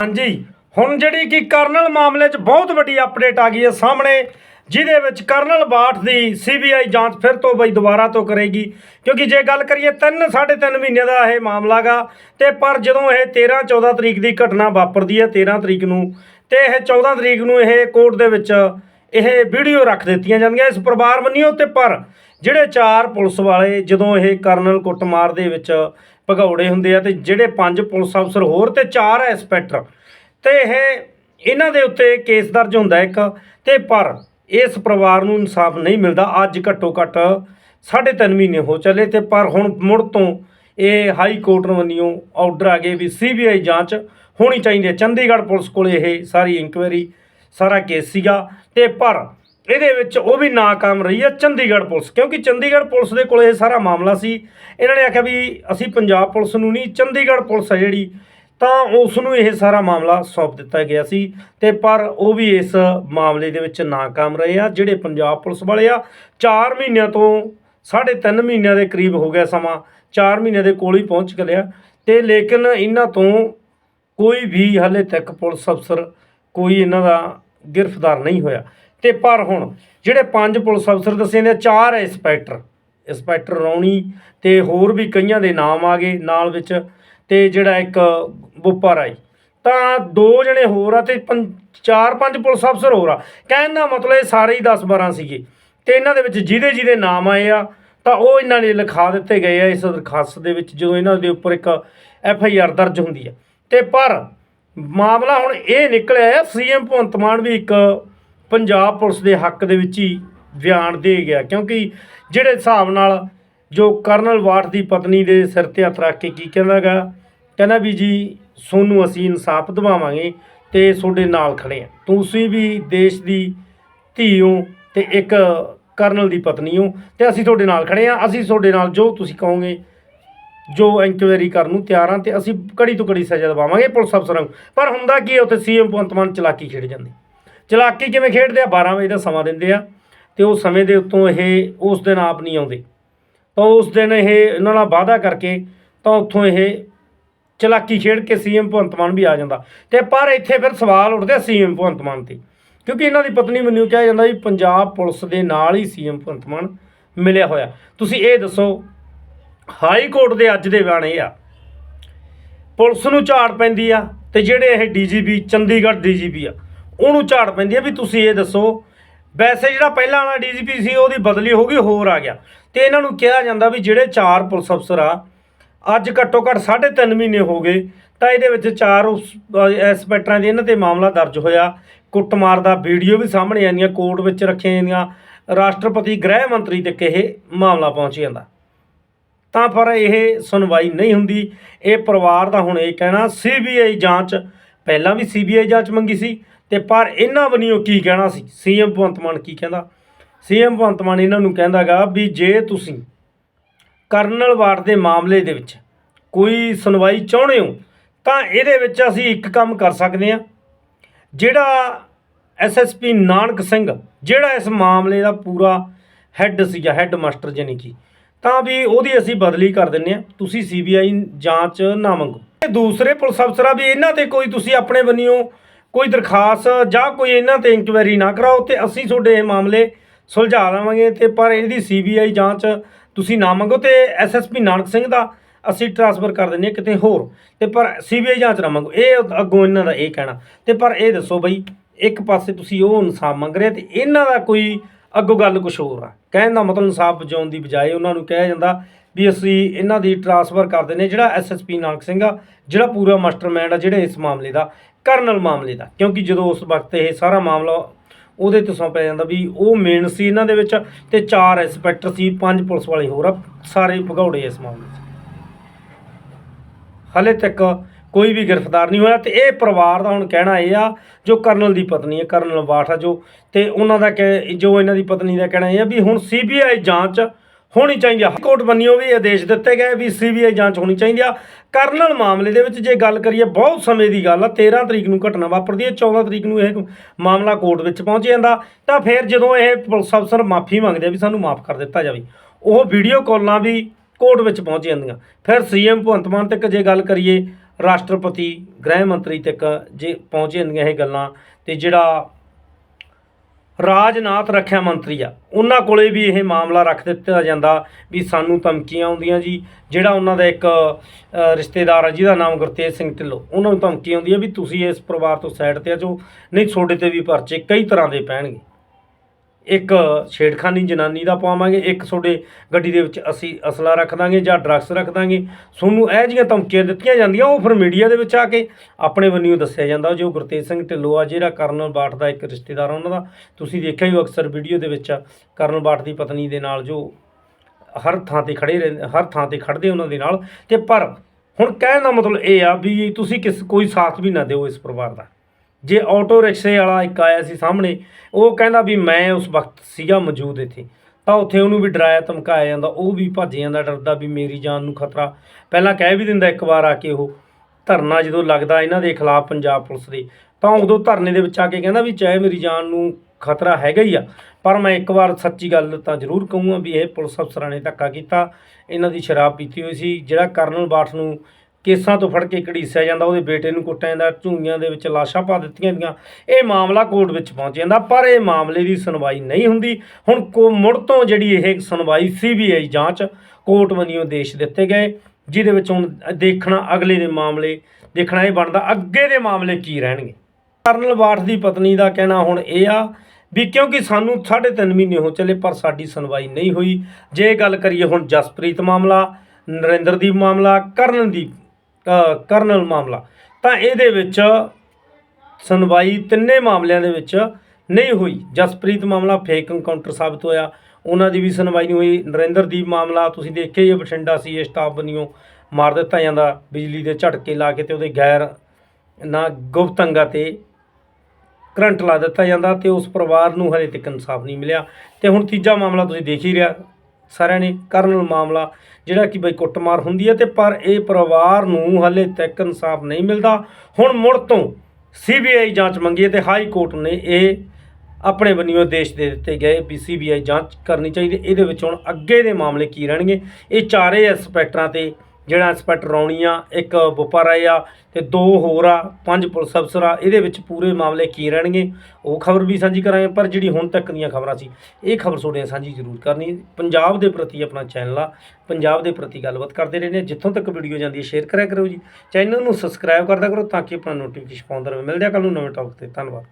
ਹਾਂਜੀ, ਹੁਣ ਜਿਹੜੀ ਕਿ ਕਰਨਲ ਮਾਮਲੇ 'ਚ ਬਹੁਤ ਵੱਡੀ ਅਪਡੇਟ ਆ ਗਈ ਹੈ ਸਾਹਮਣੇ, ਜਿਹਦੇ ਵਿੱਚ ਕਰਨਲ ਬਾਠ ਦੀ ਸੀਬੀਆਈ ਜਾਂਚ ਫਿਰ ਤੋਂ ਬਈ ਦੁਬਾਰਾ ਤੋਂ ਕਰੇਗੀ, ਕਿਉਂਕਿ ਜੇ ਗੱਲ ਕਰੀਏ 3 3.5 ਮਹੀਨੇ ਦਾ ਇਹ ਮਾਮਲਾਗਾ ਤੇ ਪਰ ਜਦੋਂ ਇਹ 13 14 ਤਰੀਕ ਦੀ ਘਟਨਾ ਵਾਪਰਦੀ ਹੈ 13 ਤਰੀਕ ਨੂੰ, ਤੇ ਇਹ 14 ਤਰੀਕ ਨੂੰ ਇਹ ਕੋਰਟ ਦੇ ਵਿੱਚ ਇਹ ਵੀਡੀਓ ਰੱਖ ਦਿੱਤੀਆਂ ਜਾਂਦੀਆਂ ਇਸ ਪਰਿਵਾਰ ਮੰਨਿਓ ਤੇ ਪਰ ਜਿਹੜੇ ਚਾਰ ਪੁਲਿਸ ਵਾਲੇ ਜਦੋਂ ਇਹ ਕਰਨਲ ਕੁੱਟਮਾਰ ਦੇ ਵਿੱਚ ਭਗੌੜੇ ਹੁੰਦੇ ਆ ਤੇ ਜਿਹੜੇ ਪੰਜ ਪੁਲਿਸ ਅਫਸਰ ਹੋਰ ਤੇ ਚਾਰ ਇੰਸਪੈਕਟਰ। ਤੇ ਇਹ ਇਹਨਾਂ ਦੇ ਉੱਤੇ ਕੇਸ ਦਰਜ ਹੁੰਦਾ ਇੱਕ, ਤੇ ਪਰ ਇਸ ਪਰਿਵਾਰ ਨੂੰ ਇਨਸਾਫ ਨਹੀਂ ਮਿਲਦਾ। ਅੱਜ ਘੱਟੋ ਘੱਟ ਸਾਢੇ ਤਿੰਨ ਮਹੀਨੇ ਹੋ ਚੱਲੇ ਤੇ ਪਰ ਹੁਣ ਮੁੜ ਤੋਂ ਇਹ ਹਾਈ ਕੋਰਟ ਵੱਲੋਂ ਆਰਡਰ ਆ ਗਏ ਵੀ ਸੀਬੀਆਈ ਜਾਂਚ ਹੋਣੀ ਚਾਹੀਦੀ ਹੈ। ਚੰਡੀਗੜ੍ਹ ਪੁਲਿਸ ਕੋਲ ਇਹ ਸਾਰੀ ਇਨਕੁਆਇਰੀ, ਸਾਰਾ ਕੇਸ ਸੀਗਾ ਤੇ ਪਰ ਇਹਦੇ ਵਿੱਚ ਉਹ ਵੀ ਨਾਕਾਮ ਰਹੀ ਹੈ ਚੰਡੀਗੜ੍ਹ ਪੁਲਿਸ, ਕਿਉਂਕਿ ਚੰਡੀਗੜ੍ਹ ਪੁਲਿਸ ਦੇ ਕੋਲ ਇਹ ਸਾਰਾ ਮਾਮਲਾ ਸੀ। ਇਹਨਾਂ ਨੇ ਆਖਿਆ ਵੀ ਅਸੀਂ ਪੰਜਾਬ ਪੁਲਿਸ ਨੂੰ ਨਹੀਂ, ਚੰਡੀਗੜ੍ਹ ਪੁਲਿਸ ਹੈ ਜਿਹੜੀ, ਤਾਂ ਉਸ ਨੂੰ ਇਹ ਸਾਰਾ ਮਾਮਲਾ ਸੌਂਪ ਦਿੱਤਾ ਗਿਆ ਸੀ। ਤੇ ਪਰ ਉਹ ਵੀ ਇਸ ਮਾਮਲੇ ਦੇ ਵਿੱਚ ਨਾਕਾਮ ਰਹੇ ਆ, ਜਿਹੜੇ ਪੰਜਾਬ ਪੁਲਿਸ ਵਾਲੇ ਆ 4 ਮਹੀਨਿਆਂ ਤੋਂ ਸਾਢੇ ਤਿੰਨ ਮਹੀਨਿਆਂ ਦੇ ਕਰੀਬ ਹੋ ਗਿਆ ਸਮਾਂ 4 ਮਹੀਨਿਆਂ ਦੇ ਕੋਲ ਹੀ ਪਹੁੰਚ ਗਿਆ ਤੇ ਲੇਕਿਨ ਇਹਨਾਂ ਤੋਂ ਕੋਈ ਵੀ ਹਾਲੇ ਤੱਕ ਪੁਲਿਸ ਅਫਸਰ ਕੋਈ ਇਹਨਾਂ ਦਾ ਗ੍ਰਿਫਤਾਰ ਨਹੀਂ ਹੋਇਆ। ਤੇ ਪਰ ਹੁਣ ਜਿਹੜੇ ਪੰਜ ਪੁਲਿਸ ਅਫਸਰ ਦੱਸੇ ਨੇ, ਚਾਰ ਇੰਸਪੈਕਟਰ। ਇੰਸਪੈਕਟਰ ਰੌਣੀ ਤੇ ਹੋਰ ਵੀ ਕਈਆਂ ਦੇ ਨਾਮ ਆ ਗਏ ਨਾਲ ਵਿੱਚ ਤੇ ਜਿਹੜਾ ਇੱਕ ਬੁੱਪਾ ਰਾਈ ਤਾਂ ਦੋ ਜਣੇ ਹੋਰ ਆ ਤੇ ਪੰ- ਚਾਰ ਪੰਜ ਪੁਲਿਸ ਅਫਸਰ ਹੋਰ ਆ। ਕਹਿਣ ਦਾ ਮਤਲਬ ਇਹ ਸਾਰੇ ਹੀ 10 12 ਸੀਗੇ। ਤੇ ਇਹਨਾਂ ਦੇ ਵਿੱਚ ਜਿਹਦੇ ਜਿਹਦੇ ਨਾਮ ਆਏ ਆ, ਤਾਂ ਉਹ ਇਹਨਾਂ ਨੇ ਲਿਖਾ ਦਿੱਤੇ ਗਏ ਆ ਇਸ ਦਰਖਾਸਤ ਦੇ ਵਿੱਚ, ਜਦੋਂ ਇਹਨਾਂ ਦੇ ਉੱਪਰ ਇੱਕ ਐਫ ਆਈ ਆਰ ਦਰਜ ਹੁੰਦੀ ਆ। ਤੇ ਪਰ ਮਾਮਲਾ ਹੁਣ ਇਹ ਨਿਕਲਿਆ ਹੈ ਸੀਐਮ ਭਗਵੰਤ ਮਾਨ ਵੀ ਇੱਕ ਪੰਜਾਬ ਪੁਲਿਸ ਦੇ ਹੱਕ ਦੇ ਵਿੱਚ ਹੀ ਬਿਆਨ ਦੇ ਗਿਆ। ਕਿਉਂਕਿ ਜਿਹੜੇ ਹਿਸਾਬ ਨਾਲ ਜੋ ਕਰਨਲ ਵਾਟ ਦੀ ਪਤਨੀ ਦੇ ਸਿਰ ਤੇ ਹੱਥ ਰੱਖ ਕੇ ਕੀ ਕਹਿੰਦਾਗਾ, ਕਹਿੰਦਾ ਵੀ ਜੀ, ਸੋਨੂੰ ਅਸੀਂ ਇਨਸਾਫ ਦਿਵਾਵਾਂਗੇ ਤੇ ਤੁਹਾਡੇ ਨਾਲ ਖੜੇ ਆ। ਤੁਸੀਂ ਵੀ ਦੇਸ਼ ਦੀ ਧੀ ਹੋ ਤੇ ਇੱਕ ਕਰਨਲ ਦੀ ਪਤਨੀ ਹੋ ਤੇ ਅਸੀਂ ਤੁਹਾਡੇ ਨਾਲ ਖੜੇ ਆ। ਅਸੀਂ ਤੁਹਾਡੇ ਨਾਲ ਜੋ ਤੁਸੀਂ ਕਹੋਗੇ, ਜੋ ਇਨਕੁਆਇਰੀ ਕਰਨ ਨੂੰ ਤਿਆਰ ਹਾਂ ਤੇ ਅਸੀਂ ਕੜੀ ਤੋਂ ਕੜੀ ਸਜ਼ਾ ਦਵਾਵਾਂਗੇ ਪੁਲਿਸ ਅਫਸਰਾਂ ਨੂੰ। ਪਰ ਹੁੰਦਾ ਕੀ ਹੈ ਉੱਥੇ ਸੀਐਮ ਭਗਵੰਤ ਮਾਨ ਚਲਾਕੀ ਖੇਡ ਜਾਂਦੀ। ਚਲਾਕੀ ਕਿਵੇਂ ਖੇਡਦੇ ਆ? 12 ਵਜੇ ਦਾ ਸਮਾਂ ਦਿੰਦੇ ਆ ਤੇ ਉਹ ਸਮੇਂ ਦੇ ਉੱਤੋਂ ਇਹ ਉਸ ਦਿਨ ਆਪ ਨਹੀਂ ਆਉਂਦੇ। ਤਾਂ ਉਸ ਦਿਨ ਇਹ ਇਹਨਾਂ ਨਾਲ ਵਾਅਦਾ ਕਰਕੇ ਤਾਂ ਉੱਥੋਂ ਇਹ ਚਲਾਕੀ ਖੇਡ ਕੇ ਸੀਐਮ ਭਗਵੰਤ ਮਾਨ ਵੀ ਆ ਜਾਂਦਾ। ਤੇ ਪਰ ਇੱਥੇ ਫਿਰ ਸਵਾਲ ਉੱਠਦੇ ਆ ਸੀਐਮ ਭਗਵੰਤ ਮਾਨ ਤੇ। ਕਿਉਂਕਿ ਇਹਨਾਂ ਦੀ ਪਤਨੀ ਮੈਨੂੰ ਕਿਹਾ ਜਾਂਦਾ ਵੀ ਪੰਜਾਬ ਪੁਲਿਸ ਦੇ ਨਾਲ ਹੀ ਸੀਐਮ ਭਗਵੰਤ ਮਾਨ ਮਿਲਿਆ ਹੋਇਆ। ਤੁਸੀਂ ਇਹ ਦੱਸੋ, ਹਾਈ ਕੋਰਟ ਦੇ ਅੱਜ ਦੇ ਬਿਆਨ ਇਹ ਆ, ਪੁਲਿਸ ਨੂੰ ਝਾੜ ਪੈਂਦੀ ਆ ਤੇ ਜਿਹੜੇ ਇਹ ਡੀਜੀਪੀ, ਚੰਡੀਗੜ੍ਹ ਡੀਜੀਪੀ ਆ ਉਹਨੂੰ ਝਾੜ ਪੈਂਦੀ ਹੈ ਵੀ ਤੁਸੀਂ ਇਹ ਦੱਸੋ। ਵੈਸੇ ਜਿਹੜਾ ਪਹਿਲਾਂ ਵਾਲਾ ਡੀਜੀਪੀ ਸੀ, ਉਹਦੀ ਬਦਲੀ ਹੋ ਗਈ, ਹੋਰ ਆ ਗਿਆ। ਤੇ ਇਹਨਾਂ ਨੂੰ ਕਿਹਾ ਜਾਂਦਾ ਵੀ ਜਿਹੜੇ ਚਾਰ ਪੁਲਿਸ ਅਫਸਰ ਆ, ਅੱਜ ਘੱਟੋ ਘੱਟ 3.5 ਮਹੀਨੇ ਹੋ ਗਏ, ਤਾਂ ਇਹਦੇ ਵਿੱਚ ਚਾਰ ਉਸ ਇੰਸਪੈਕਟਰਾਂ ਦੇ ਇਹਨਾਂ ਤੇ ਮਾਮਲਾ ਦਰਜ ਹੋਇਆ। ਕੁੱਟਮਾਰ ਦਾ ਵੀਡੀਓ ਵੀ ਸਾਹਮਣੇ ਆਈਆਂ, ਕੋਰਟ ਵਿੱਚ ਰੱਖੀਆਂ ਜਾਂਦੀਆਂ। ਰਾਸ਼ਟਰਪਤੀ ਗ੍ਰਹਿ ਮੰਤਰੀ ਤੱਕ ਇਹ ਮਾਮਲਾ ਪਹੁੰਚ ਜਾਂਦਾ। ਤਾਂ ਪਰ ਇਹ ਸੁਣਵਾਈ ਨਹੀਂ ਹੁੰਦੀ। ਇਹ ਪਰਿਵਾਰ ਦਾ ਹੁਣ ਇਹ ਕਹਿਣਾ, ਸੀਬੀਆਈ ਜਾਂਚ ਪਹਿਲਾਂ ਵੀ ਸੀਬੀਆਈ ਜਾਂਚ ਮੰਗੀ ਸੀ ਤੇ ਪਰ ਇਹਨਾਂ ਵੱਲੋਂ ਕੀ ਕਹਿਣਾ ਸੀ? ਸੀਐਮ ਭਗਵੰਤ ਮਾਨ ਕੀ ਕਹਿੰਦਾ? ਸੀਐਮ ਭਗਵੰਤ ਮਾਨ ਇਹਨਾਂ ਨੂੰ ਕਹਿੰਦਾਗਾ ਵੀ ਜੇ ਤੁਸੀਂ ਕਰਨਲ ਵਾਰਡ ਦੇ ਮਾਮਲੇ ਦੇ ਵਿੱਚ ਕੋਈ ਸੁਣਵਾਈ ਚਾਹੁੰਦੇ ਹੋ, ਤਾਂ ਇਹਦੇ ਵਿੱਚ ਅਸੀਂ ਇੱਕ ਕੰਮ ਕਰ ਸਕਦੇ ਹਾਂ। ਜਿਹੜਾ ਐਸਐਸਪੀ ਨਾਨਕ ਸਿੰਘ, ਜਿਹੜਾ ਇਸ ਮਾਮਲੇ ਦਾ ਪੂਰਾ ਹੈੱਡ ਸੀਗਾ ਹੈੱਡ ਮਾਸਟਰ ਜਾਨੀ ਕਿ, ਤਾਂ ਵੀ ਉਹਦੀ ਅਸੀਂ ਬਦਲੀ ਕਰ ਦਿੰਨੇ ਆ ਤੁਸੀਂ ਸੀਬੀਆਈ ਜਾਂਚ ਨਾ ਮੰਗੋ। ਦੂਸਰੇ ਪੁਲਿਸ ਅਫਸਰਾਂ ਵੀ ਇਹਨਾਂ ਤੇ ਕੋਈ ਤੁਸੀਂ ਆਪਣੇ ਬੰਨਿਓ ਕੋਈ ਦਰਖਾਸਤ ਜਾਂ ਕੋਈ ਇਹਨਾਂ ਤੇ ਇਨਕੁਆਇਰੀ ਨਾ ਕਰਾਓ ਤੇ ਅਸੀਂ ਤੁਹਾਡੇ ਇਹ ਮਾਮਲੇ ਸੁਲਝਾ ਲਵਾਂਗੇ ਤੇ ਪਰ ਇਹਦੀ ਸੀਬੀਆਈ ਜਾਂਚ ਤੁਸੀਂ ਨਾ ਮੰਗੋ ਤੇ ਐਸਐਸਪੀ ਨਾਨਕ ਸਿੰਘ ਦਾ ਅਸੀਂ ਟ੍ਰਾਂਸਫਰ ਕਰ ਦਿੰਨੇ ਆ ਕਿਤੇ ਹੋਰ ਤੇ ਪਰ ਸੀਬੀਆਈ ਜਾਂਚ ਨਾ ਮੰਗੋ। ਇਹ ਅੱਗੋਂ ਇਹਨਾਂ ਦਾ ਇਹ ਕਹਿਣਾ। ਤੇ ਪਰ ਇਹ ਦੱਸੋ ਬਈ ਇੱਕ ਪਾਸੇ ਤੁਸੀਂ ਉਹ ਇਨਸਾਫ ਮੰਗ ਰਹੇ ਤੇ ਇਹਨਾਂ ਦਾ ਕੋਈ ਅੱਗੋਂ ਗੱਲ ਕੁਝ ਹੋਰ ਆ। ਕਹਿਣ ਦਾ ਮਤਲਬ ਇਨਸਾਫ ਬਚਾਉਣ ਦੀ ਬਜਾਏ ਉਹਨਾਂ ਨੂੰ ਕਿਹਾ ਜਾਂਦਾ ਵੀ ਅਸੀਂ ਇਹਨਾਂ ਦੀ ਟ੍ਰਾਂਸਫਰ ਕਰ ਦਿੰਨੇ ਜਿਹੜਾ ਐਸਐਸਪੀ ਨਾਨਕ ਸਿੰਘ ਆ, ਜਿਹੜਾ ਪੂਰਾ ਮਾਸਟਰਮਾਈਂਡ ਆ, ਜਿਹੜੇ ਇਸ ਮਾਮਲੇ ਦਾ, ਕਰਨਲ ਮਾਮਲੇ ਦਾ। ਕਿਉਂਕਿ ਜਦੋਂ ਉਸ ਵਕਤ ਇਹ ਸਾਰਾ ਮਾਮਲਾ ਉਹਦੇ ਤੋਂ ਸੌਂਪਿਆ ਜਾਂਦਾ ਵੀ ਉਹ ਮੇਨ ਸੀ ਇਹਨਾਂ ਦੇ ਵਿੱਚ ਤੇ ਚਾਰ ਇੰਸਪੈਕਟਰ ਸੀ, ਪੰਜ ਪੁਲਿਸ ਵਾਲੇ ਹੋਰ ਆ, ਸਾਰੇ ਭਗੌੜੇ ਇਸ ਮਾਮਲੇ 'ਚ। ਹਲੇ ਤੱਕ ਕੋਈ ਵੀ ਗ੍ਰਿਫਤਾਰ ਨਹੀਂ ਹੋਇਆ ਤੇ ਇਹ ਪਰਿਵਾਰ ਦਾ ਹੁਣ ਕਹਿਣਾ ਇਹ ਆ, ਜੋ ਕਰਨਲ ਦੀ ਪਤਨੀ ਹੈ, ਕਰਨਲ ਬਾਠ ਆ ਜੋ, ਤੇ ਉਹਨਾਂ ਦਾ ਕਹਿ- ਜੋ ਇਹਨਾਂ ਦੀ ਪਤਨੀ ਦਾ ਕਹਿਣਾ ਇਹ ਆ ਵੀ ਹੁਣ ਸੀਬੀਆਈ ਜਾਂਚ ਹੋਣੀ ਚਾਹੀਦੀ ਆ। ਕੋਰਟ ਬੰਨਿਓ ਵੀ ਆਦੇਸ਼ ਦਿੱਤੇ ਗਏ ਵੀ ਸੀਬੀਆਈ ਜਾਂਚ ਹੋਣੀ ਚਾਹੀਦੀ ਆ। ਕਰਨਲ ਮਾਮਲੇ ਦੇ ਵਿੱਚ ਜੇ ਗੱਲ ਕਰੀਏ, ਬਹੁਤ ਸਮੇਂ ਦੀ ਗੱਲ ਆ 13 ਤਰੀਕ ਨੂੰ ਘਟਨਾ ਵਾਪਰਦੀ ਹੈ 14 ਤਰੀਕ ਨੂੰ ਇਹ ਮਾਮਲਾ ਕੋਰਟ ਵਿੱਚ ਪਹੁੰਚ ਜਾਂਦਾ, ਤਾਂ ਫਿਰ ਜਦੋਂ ਇਹ ਪੁਲਿਸ ਅਫਸਰ ਮਾਫੀ ਮੰਗਦੇ ਵੀ ਸਾਨੂੰ ਮਾਫ ਕਰ ਦਿੱਤਾ ਜਾਵੇ, ਉਹ ਵੀਡੀਓ ਕਾਲਾਂ ਵੀ ਕੋਰਟ ਵਿੱਚ ਪਹੁੰਚ ਜਾਂਦੀਆਂ। ਫਿਰ ਸੀਐਮ ਭਗਵੰਤ ਮਾਨ ਤੱਕ ਜੇ ਗੱਲ ਕਰੀਏ ਰਾਸ਼ਟਰਪਤੀ, ਗ੍ਰਹਿ ਮੰਤਰੀ ਤੱਕ ਜੇ ਪਹੁੰਚ ਜਾਂਦੀਆਂ ਇਹ ਗੱਲਾਂ ਤੇ ਜਿਹੜਾ ਰਾਜਨਾਥ ਰੱਖਿਆ ਮੰਤਰੀ ਆ, ਉਹਨਾਂ ਕੋਲੇ ਵੀ ਇਹ ਮਾਮਲਾ ਰੱਖ ਦਿੱਤਾ ਜਾਂਦਾ ਵੀ ਸਾਨੂੰ ਧਮਕੀਆਂ ਆਉਂਦੀਆਂ ਜੀ, ਜਿਹੜਾ ਉਹਨਾਂ ਦਾ ਇੱਕ ਰਿਸ਼ਤੇਦਾਰ ਆ ਜਿਹਦਾ ਨਾਮ ਗੁਰਤੇਜ ਸਿੰਘ ਢਿੱਲੋਂ, ਉਹਨਾਂ ਨੂੰ ਧਮਕੀ ਆਉਂਦੀ ਹੈ ਵੀ ਤੁਸੀਂ ਇਸ ਪਰਿਵਾਰ ਤੋਂ ਸਾਈਡ ਤੇ ਆ ਜਾਓ, ਨਹੀਂ ਤੁਹਾਡੇ ਤੇ ਵੀ ਪਰਚੇ ਕਈ ਤਰ੍ਹਾਂ ਦੇ ਪੈਣਗੇ। ਇੱਕ ਛੇੜਖਾਨੀ ਜਨਾਨੀ ਦਾ ਪਾਵਾਂਗੇ, ਇੱਕ ਤੁਹਾਡੇ ਗੱਡੀ ਦੇ ਵਿੱਚ ਅਸੀਂ ਅਸਲਾ ਰੱਖ ਦਾਂਗੇ ਜਾਂ ਡਰੱਗਸ ਰੱਖ ਦਾਂਗੇ। ਤੁਹਾਨੂੰ ਇਹ ਜਿਹੀਆਂ ਧਮਕੀਆਂ ਦਿੱਤੀਆਂ ਜਾਂਦੀਆਂ, ਉਹ ਫਿਰ ਮੀਡੀਆ ਦੇ ਵਿੱਚ ਆ ਕੇ ਆਪਣੇ ਵੱਲੋਂ ਦੱਸਿਆ ਜਾਂਦਾ। ਜੋ ਗੁਰਤੇਜ ਸਿੰਘ ਢਿੱਲੋਂ ਆ, ਜਿਹੜਾ ਕਰਨਲ ਬਾਠ ਦਾ ਇੱਕ ਰਿਸ਼ਤੇਦਾਰ ਆ, ਉਹਨਾਂ ਦਾ ਤੁਸੀਂ ਦੇਖਿਆ ਹੀ ਅਕਸਰ ਵੀਡੀਓ ਦੇ ਵਿੱਚ ਕਰਨਲ ਬਾਠ ਦੀ ਪਤਨੀ ਦੇ ਨਾਲ ਜੋ ਹਰ ਥਾਂ ਤੇ ਖੜੇ ਰਹਿੰਦੇ, ਹਰ ਥਾਂ ਤੇ ਖੜਦੇ ਉਹਨਾਂ ਦੇ ਨਾਲ। ਤੇ ਪਰ ਹੁਣ ਕਹਿਣ ਦਾ ਮਤਲਬ ਇਹ ਆ ਵੀ ਤੁਸੀਂ ਕਿਸ, ਕੋਈ ਸਾਥ ਵੀ ਨਾ ਦਿਓ ਇਸ ਪਰਿਵਾਰ ਦਾ। ਜੇ ਆਟੋ ਰਿਕਸ਼ੇ ਵਾਲਾ ਇੱਕ ਆਇਆ ਸੀ ਸਾਹਮਣੇ, ਉਹ ਕਹਿੰਦਾ ਵੀ ਮੈਂ ਉਸ ਵਕਤ ਸੀਗਾ ਮੌਜੂਦ ਇੱਥੇ। ਤਾਂ ਉੱਥੇ ਉਹਨੂੰ ਵੀ ਡਰਾਇਆ, ਧਮਕਾਇਆ ਜਾਂਦਾ, ਉਹ ਵੀ ਭੱਜ ਜਾਂਦਾ, ਡਰਦਾ ਵੀ ਮੇਰੀ ਜਾਨ ਨੂੰ ਖਤਰਾ। ਪਹਿਲਾਂ ਕਹਿ ਵੀ ਦਿੰਦਾ ਇੱਕ ਵਾਰ ਆ ਕੇ ਉਹ, ਧਰਨਾ ਜਦੋਂ ਲੱਗਦਾ ਇਹਨਾਂ ਦੇ ਖਿਲਾਫ ਪੰਜਾਬ ਪੁਲਿਸ ਦੇ, ਤਾਂ ਉਦੋਂ ਧਰਨੇ ਦੇ ਵਿੱਚ ਆ ਕੇ ਕਹਿੰਦਾ ਵੀ ਚਾਹੇ ਮੇਰੀ ਜਾਨ ਨੂੰ ਖਤਰਾ ਹੈਗਾ ਹੀ ਆ, ਪਰ ਮੈਂ ਇੱਕ ਵਾਰ ਸੱਚੀ ਗੱਲ ਤਾਂ ਜ਼ਰੂਰ ਕਹੂੰਗਾ ਵੀ ਇਹ ਪੁਲਿਸ ਅਫਸਰਾਂ ਨੇ ਧੱਕਾ ਕੀਤਾ। ਇਹਨਾਂ ਦੀ ਸ਼ਰਾਬ ਪੀਤੀ ਹੋਈ ਸੀ, ਜਿਹੜਾ ਕਰਨਲ ਬਾਠ ਨੂੰ ਕੇਸਾਂ ਤੋਂ ਫੜ ਕੇ ਘੜੀਸਿਆ ਜਾਂਦਾ, ਉਹਦੇ ਬੇਟੇ ਨੂੰ ਕੁੱਟਿਆ ਜਾਂਦਾ ਝੂੰਗੀਆਂ ਦੇ ਵਿੱਚ ਲਾਸ਼ਾਂ ਪਾ ਦਿੱਤੀਆਂ ਜਾਂਦੀਆਂ ਇਹ ਮਾਮਲਾ ਕੋਰਟ ਵਿੱਚ ਪਹੁੰਚ ਜਾਂਦਾ, ਪਰ ਇਹ ਮਾਮਲੇ ਦੀ ਸੁਣਵਾਈ ਨਹੀਂ ਹੁੰਦੀ। ਹੁਣ ਕੋ ਮੁੜ ਤੋਂ ਜਿਹੜੀ ਇਹ ਸੁਣਵਾਈ ਸੀਬੀਆਈ ਜਾਂਚ ਕੋਰਟ ਵੱਲੋਂ ਦੇਸ਼ ਦਿੱਤੇ ਗਏ, ਜਿਹਦੇ ਵਿੱਚ ਹੁਣ ਦੇਖਣਾ ਅਗਲੇ ਦੇ ਮਾਮਲੇ, ਦੇਖਣਾ ਇਹ ਬਣਦਾ ਅੱਗੇ ਦੇ ਮਾਮਲੇ ਕੀ ਰਹਿਣਗੇ। ਕਰਨਲ ਬਾਠ ਦੀ ਪਤਨੀ ਦਾ ਕਹਿਣਾ ਹੁਣ ਇਹ ਆ ਵੀ ਕਿਉਂਕਿ ਸਾਨੂੰ 3.5 ਮਹੀਨੇ ਹੋ ਚੱਲੇ, ਪਰ ਸਾਡੀ ਸੁਣਵਾਈ ਨਹੀਂ ਹੋਈ। ਜੇ ਗੱਲ ਕਰੀਏ ਹੁਣ ਜਸਪ੍ਰੀਤ ਮਾਮਲਾ, ਨਰਿੰਦਰਦੀਪ ਮਾਮਲਾ, ਕਰਨਦੀਪ ਕਰਨਲ ਮਾਮਲਾ। ਤਾਂ ਇਹਦੇ ਵਿੱਚ ਸੁਣਵਾਈ ਤਿੰਨੇ ਮਾਮਲਿਆਂ ਦੇ ਵਿੱਚ ਨਹੀਂ ਹੋਈ। ਜਸਪ੍ਰੀਤ ਮਾਮਲਾ, ਫੇਕ ਐਨਕਾਊਂਟਰ ਸਾਬਤ ਹੋਇਆ। ਉਹਨਾਂ ਦੀ ਵੀ ਸੁਣਵਾਈ ਨਹੀਂ ਹੋਈ। ਨਰਿੰਦਰਦੀਪ ਮਾਮਲਾ, ਤੁਸੀਂ ਦੇਖਿਆ ਹੀ ਹੈ ਬਠਿੰਡਾ ਸੀ ਇਹ ਸਟਾਫ ਬਣੀਓ ਮਾਰ ਦਿੱਤਾ ਜਾਂਦਾ ਬਿਜਲੀ ਦੇ ਝਟਕੇ ਲਾ ਕੇ ਤੇ ਉਹਦੇ ਗੈਰ ਨਾ ਗੁਪਤ ਅੰਗਾਂ ਤੇ ਕਰੰਟ ਲਾ ਦਿੱਤਾ ਜਾਂਦਾ ਤੇ ਉਸ ਪਰਿਵਾਰ ਨੂੰ ਹਲੇ ਤੱਕ ਇਨਸਾਫ ਨਹੀਂ ਮਿਲਿਆ। ਤੇ ਹੁਣ ਤੀਜਾ ਮਾਮਲਾ ਤੁਸੀਂ ਦੇਖ ਹੀ ਰਿਹਾ ਸਾਰਿਆਂ ਨੇ ਕਰਨਲ ਮਾਮਲਾ ਜਿਹੜਾ ਕਿ ਬਈ ਕੁੱਟਮਾਰ ਹੁੰਦੀ ਹੈ ਤੇ ਪਰ ਇਹ ਪਰਿਵਾਰ ਨੂੰ ਹਲੇ ਤੱਕ ਇਨਸਾਫ ਨਹੀਂ ਮਿਲਦਾ। ਹੁਣ ਮੁੜ ਤੋਂ ਸੀਬੀਆਈ ਜਾਂਚ ਮੰਗੀ ਹੈ ਤੇ ਹਾਈ ਕੋਰਟ ਨੇ ਇਹ ਆਪਣੇ ਬੰਨਿਓ ਦੇਸ਼ ਦੇ ਦਿੱਤੇ ਗਏ ਵੀ ਸੀਬੀਆਈ ਜਾਂਚ ਕਰਨੀ ਚਾਹੀਦੀ। ਇਹਦੇ ਵਿੱਚ ਹੁਣ ਅੱਗੇ ਦੇ ਮਾਮਲੇ ਕੀ ਰਹਿਣਗੇ? ਇਹ ਚਾਰੇ ਇੰਸਪੈਕਟਰਾਂ ਤੇ ਜਿਹੜਾ ਇੰਸਪੈਕਟਰ ਰੌਣੀਆ ਇੱਕ ਬੁੱਪਾ ਆ ਤੇ ਦੋ ਹੋਰ ਆ, ਪੰਜ ਪੁਲਿਸ ਅਫਸਰ ਆ, ਇਹਦੇ ਵਿੱਚ ਪੂਰੇ ਮਾਮਲੇ ਕੀ ਰਹਿਣਗੇ, ਉਹ ਖਬਰ ਵੀ ਸਾਂਝੀ ਕਰਾਂਗੇ, ਪਰ ਜਿਹੜੀ ਹੁਣ ਤੱਕ ਦੀਆਂ ਖਬਰਾਂ ਸੀ, ਇਹ ਖਬਰ ਤੁਹਾਡੇ ਨਾਲ ਸਾਂਝੀ ਜ਼ਰੂਰ ਕਰਨੀ। ਪੰਜਾਬ ਦੇ ਪ੍ਰਤੀ ਆਪਣਾ ਚੈਨਲ ਆ, ਪੰਜਾਬ ਦੇ ਪ੍ਰਤੀ ਗੱਲਬਾਤ ਕਰਦੇ ਰਹਿੰਦੇ ਹਾਂ ਜਿੱਥੋਂ ਤੱਕ ਵੀਡੀਓ ਜਾਂਦੀ ਹੈ, ਸ਼ੇਅਰ ਕਰਿਆ ਕਰੋ ਜੀ। ਚੈਨਲ ਨੂੰ ਸਬਸਕ੍ਰਾਈਬ ਕਰਦਾ ਕਰੋ ਤਾਂ ਕਿ ਆਪਣਾ ਨੋਟੀਫਿਕੇਸ਼ਨ ਪਾਉਂਦਾ ਰਹੇ ਮਿਲਦੇ ਆ ਕੱਲ ਨੂੰ ਨਵੇਂ ਟੌਪਿਕ ਤੇ। ਧੰਨਵਾਦ।